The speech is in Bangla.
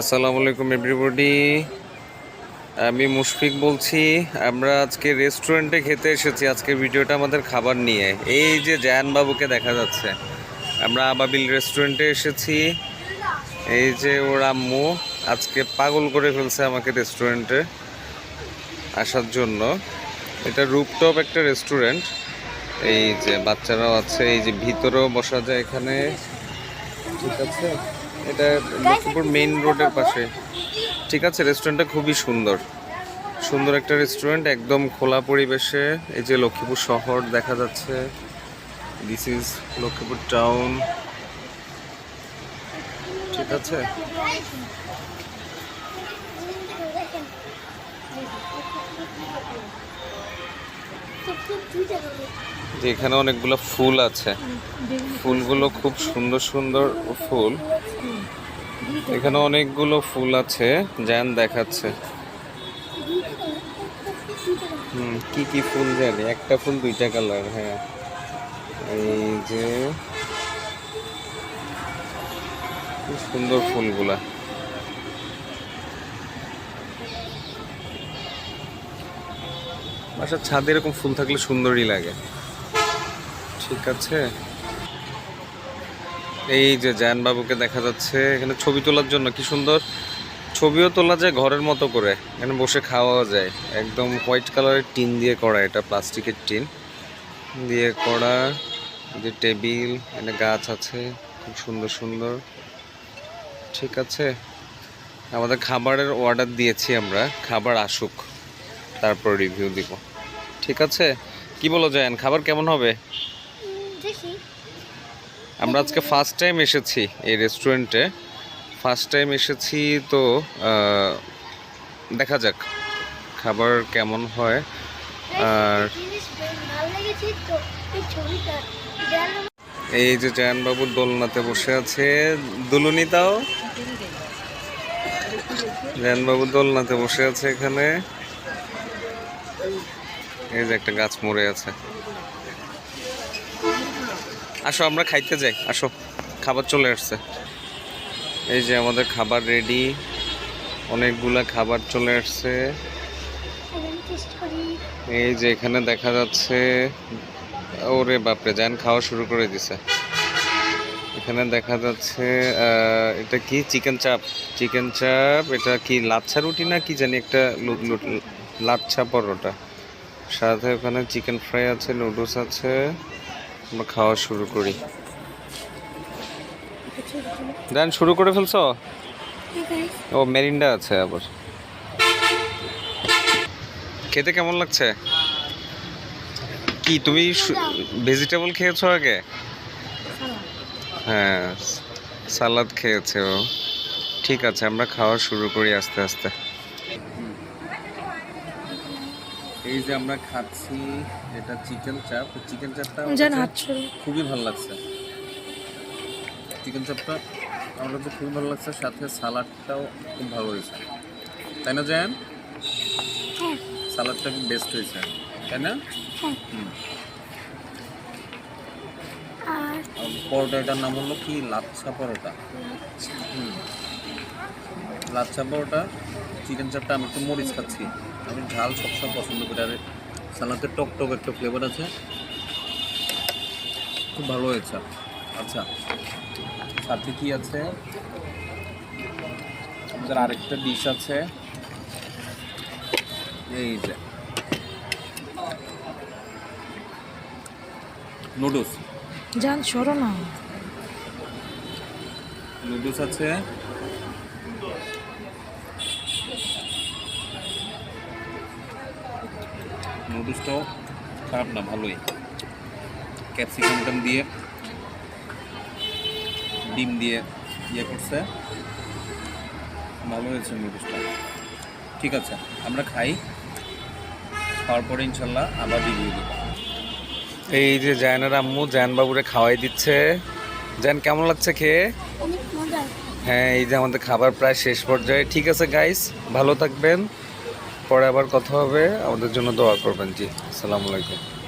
আসসালামু আলাইকুম এভরিবডি আমি মুশফিক বলছি। আমরা আজকে রেস্টুরেন্টে খেতে এসেছি। আজকের ভিডিওটা আমাদের খাবার নিয়ে। এই যে জায়ান বাবুকে দেখা যাচ্ছে। আমরা আবাবিল রেস্টুরেন্টে এসেছি। এই যে ওর আম্মু আজকে পাগল করে ফেলছে আমাকে রেস্টুরেন্টে আসার জন্য। এটা রুপটপ একটা রেস্টুরেন্ট এই যে বাচ্চারাও আছে। এই যে ভিতরেও বসা যায় এখানে। ঠিক আছে? এটা লক্ষ্মীপুর মেইন রোডের পাশে। ঠিক আছে রেস্টুরেন্টটা খুবই সুন্দর। সুন্দর একটা রেস্টুরেন্ট একদম খোলা পরিবেশে। এই যে লক্ষ্মীপুর শহর দেখা যাচ্ছে। দিস ইজ লক্ষ্মীপুর টাউন ঠিক আছে। এখানে অনেকগুলো ফুল আছে। ফুলগুলো খুব সুন্দর সুন্দর ফুল। এখানে অনেকগুলো ফুল আছে জ্যান দেখাচ্ছে। কি কি ফুল জানি? একটা ফুল দুইটা কালার হ্যাঁ। এই যে খুব সুন্দর ফুলগুলা। বাসার ছাদে এরকম ফুল থাকলে সুন্দরই লাগে। ঠিক আছে? এই যে জায়ান বাবুকে দেখা যাচ্ছে, এখানে ছবি তোলার জন্য, কি সুন্দর। ছবিও তোলা যায় ঘরের মতো করে, এখানে বসে খাওয়া যায়। একদম হোয়াইট কালারের টিন দিয়ে করা, এটা প্লাস্টিকের টিন। দিয়ে করা যে টেবিল, এখানে গাছ আছে, খুব সুন্দর সুন্দর। ঠিক আছে। আমাদের খাবারের অর্ডার দিয়েছি আমরা, খাবার আসুক, তারপর রিভিউ দিব। ঠিক আছে? কি বলো জায়ান খাবার কেমন হবে? আমরা আজকে ফার্স্ট টাইম এসেছি এই রেস্টুরেন্টে ফার্স্ট টাইম এসেছি তো দেখা যাক খাবার কেমন হয়। আর এই যে জায়ানবাবুর দোলনাতে বসে আছে। দুলুনি তাও জায়ানবাবু দোলনাতে বসে আছে এখানে। এই যে একটা গাছ মরে আছে। আসো, আমরা খাইতে যাই। আসো, খাবার চলে আসছে। এই যে আমাদের খাবার রেডি অনেকগুলা খাবার চলে আসছে। এই যে এখানে দেখা যাচ্ছে, ওরে বাপরে, জান খাওয়া শুরু করে দিছে। এখানে দেখা যাচ্ছে এটা কি? চিকেন চাপ। চিকেন চাপ, এটা কি লাচ্ছা রুটি না কি জানি একটা লাচ্ছা পরোটা। সাথে ওখানে চিকেন ফ্রাই আছে, নুডলস আছে। আমরা খাওয়া শুরু করি। জান শুরু করে ফেলছো? ও, মেরিন্ডা আছে আবার। খেতে কেমন লাগছে? কি, তুমি ভেজিটেবল খেয়েছো আগে? হ্যাঁ সালাদ খেয়েছে ও। ঠিক আছে, আমরা খাওয়া শুরু করি আস্তে আস্তে। এই যে আমরা খাচ্ছি এটা চিকেন চাপ। চিকেন চাপটা খুবই ভালো লাগছে। চিকেন চাপটা আমার কাছে খুবই ভালো লাগছে সাথে সালাডটাও খুব ভালো হয়েছে। তাই না জায়ান? হ্যাঁ। খুব বেস্ট হয়েছে? তাই না? হ্যাঁ। পরোটাটার নাম হলো কি? লাচ্ছা পরোটা। হুম। লাচ্ছা পরোটা চিকেন চাপটা আমি একটু মরিচ খাচ্ছি। আমি ঝাল সবসময় পছন্দ করি। আর সালাদের টক টক একটা ফ্লেভার আছে। খুব ভালো হয়েছে। আচ্ছা সাথে কি আছে? আমাদের আরেকটা ডিশ আছে। এই যে। নুডলস জান সরো না। নুডলস আছে। নুডলসটাও খারাপ না ভালোই। ক্যাপসিকাম দিয়ে ডিম দিয়ে ইয়ে করছে। ভালো হয়েছে নুডলসটা ঠিক আছে আমরা খাই। খাওয়ার পরে ইনশাল্লাহ আবার রিভিউ দেব। এই যে জায়নার আম্মু জায়নবাবুরে খাওয়াই দিচ্ছে। জান কেমন লাগছে খেয়ে? হ্যাঁ এই যে আমাদের খাবার প্রায় শেষ পর্যায়ে। ঠিক আছে গাইস ভালো থাকবেন। পরে আবার কথা হবে। আমাদের জন্য দোয়া করবেন জি। আসসালামু আলাইকুম।